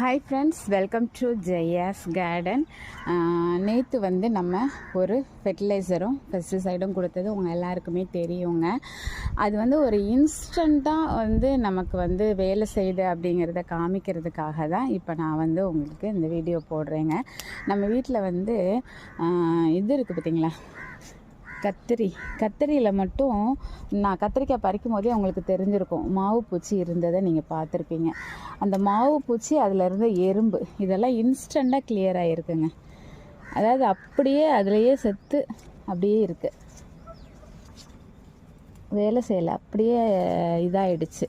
Hi friends welcome to Jaya's garden நேற்று வந்து நம்ம ஒரு ஃபெர்டிலைசரும் பெஸ்டிசைடும் கொடுத்தது உங்கள் எல்லாருக்குமே தெரியுங்க. அது வந்து ஒரு இன்ஸ்டண்ட்டாக வந்து நமக்கு வந்து வேலை செய்யுது அப்படிங்கிறத காமிக்கிறதுக்காக தான் இப்போ நான் வந்து உங்களுக்கு இந்த வீடியோ போடுறேங்க. நம்ம வீட்டில் வந்து இது இருக்குது பார்த்தீங்களா கத்திரி. கத்திரியில் மட்டும் நான் கத்திரிக்காய் பறிக்கும் போதே உங்களுக்கு தெரிஞ்சிருக்கும். மாவு பூச்சி இருந்ததை நீங்கள் பார்த்துருப்பீங்க. அந்த மாவு பூச்சி அதில் இருந்த எறும்பு இதெல்லாம் இன்ஸ்டண்ட்டாக கிளியர் ஆகிருக்குங்க அதாவது அப்படியே அதுலேயே செத்து அப்படியே இருக்குது வேலை செய்யலை. அப்படியே இதாகிடுச்சு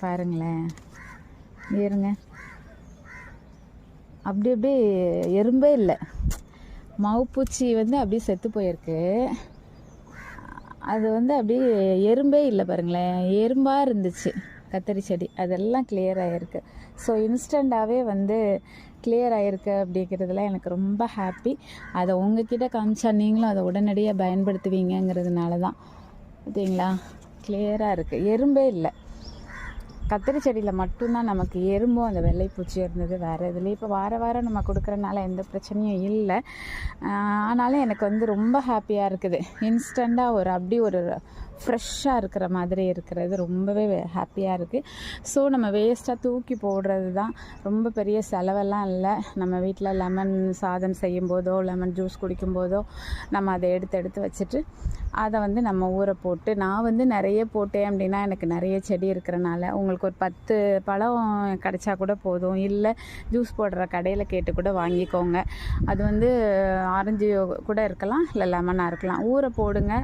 பாருங்களேன். இருங்க அப்படி அப்படியே எறும்பே இல்லை. மவுப்பூச்சி வந்து அப்படியே செத்து போயிருக்கு. அது வந்து அப்படியே எறும்பே இல்லை பாருங்களேன். எறும்பாக இருந்துச்சு கத்தரி செடி. அதெல்லாம் கிளியர் ஆகிருக்கு ஸோ இன்ஸ்டண்ட்டாகவே வந்து கிளியர் ஆகிருக்கு அப்படிங்கிறதுல எனக்கு ரொம்ப ஹாப்பி அதை உங்ககிட்ட காமிச்சா நீங்களும் அதை உடனடியாக பயன்படுத்துவீங்கங்கிறதுனால தான் பார்த்தீங்களா கிளியராக இருக்குது எறும்பே இல்லை. கத்திரி செடியில் மட்டும்தான் நமக்கு எறும்பும் அந்த வெள்ளைப்பூச்சி இருந்தது வேறு இதில் இப்போ வார வாரம் நம்ம கொடுக்குறனால எந்த பிரச்சனையும் இல்லை. ஆனாலும் எனக்கு வந்து ரொம்ப ஹாப்பியாக இருக்குது. இன்ஸ்டண்ட்டாக ஒரு அப்படி ஒரு ஃப்ரெஷ்ஷாக இருக்கிற மாதிரி இருக்கிறது. ரொம்பவே ஹாப்பியாக இருக்குது ஸோ நம்ம வேஸ்ட்டாக தூக்கி போடுறது தான் ரொம்ப பெரிய செலவெல்லாம் இல்லை. நம்ம வீட்டில் லெமன் சாதம் செய்யும் போதோ லெமன் ஜூஸ் குடிக்கும் போதோ நம்ம அதை எடுத்து எடுத்து வச்சுட்டு அதை வந்து நம்ம ஊற போட்டு நான் வந்து நிறைய போட்டேன் அப்படின்னா எனக்கு நிறைய செடி இருக்கிறனால உங்களுக்கு ஒரு பத்து பழம் கிடைச்சா கூட போதும். இல்லை ஜூஸ் போடுற கடையில் கேட்டு கூட வாங்கிக்கோங்க. அது வந்து ஆரஞ்சு கூட இருக்கலாம் இல்லை லெமனாக இருக்கலாம். ஊற போடுங்க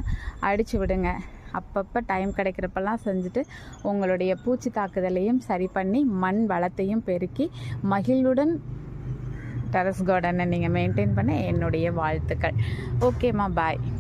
அடித்து விடுங்க. அப்பப்போ டைம் கிடைக்கிறப்பெல்லாம் செஞ்சுட்டு உங்களுடைய பூச்சி தாக்குதலையும் சரி பண்ணி மண் வளத்தையும் பெருக்கி மகிழ்வுடன் டெரஸ் கார்டனை நீங்கள் மெயின்டைன் பண்ண என்னுடைய வாழ்த்துக்கள். ஓகேம்மா பாய்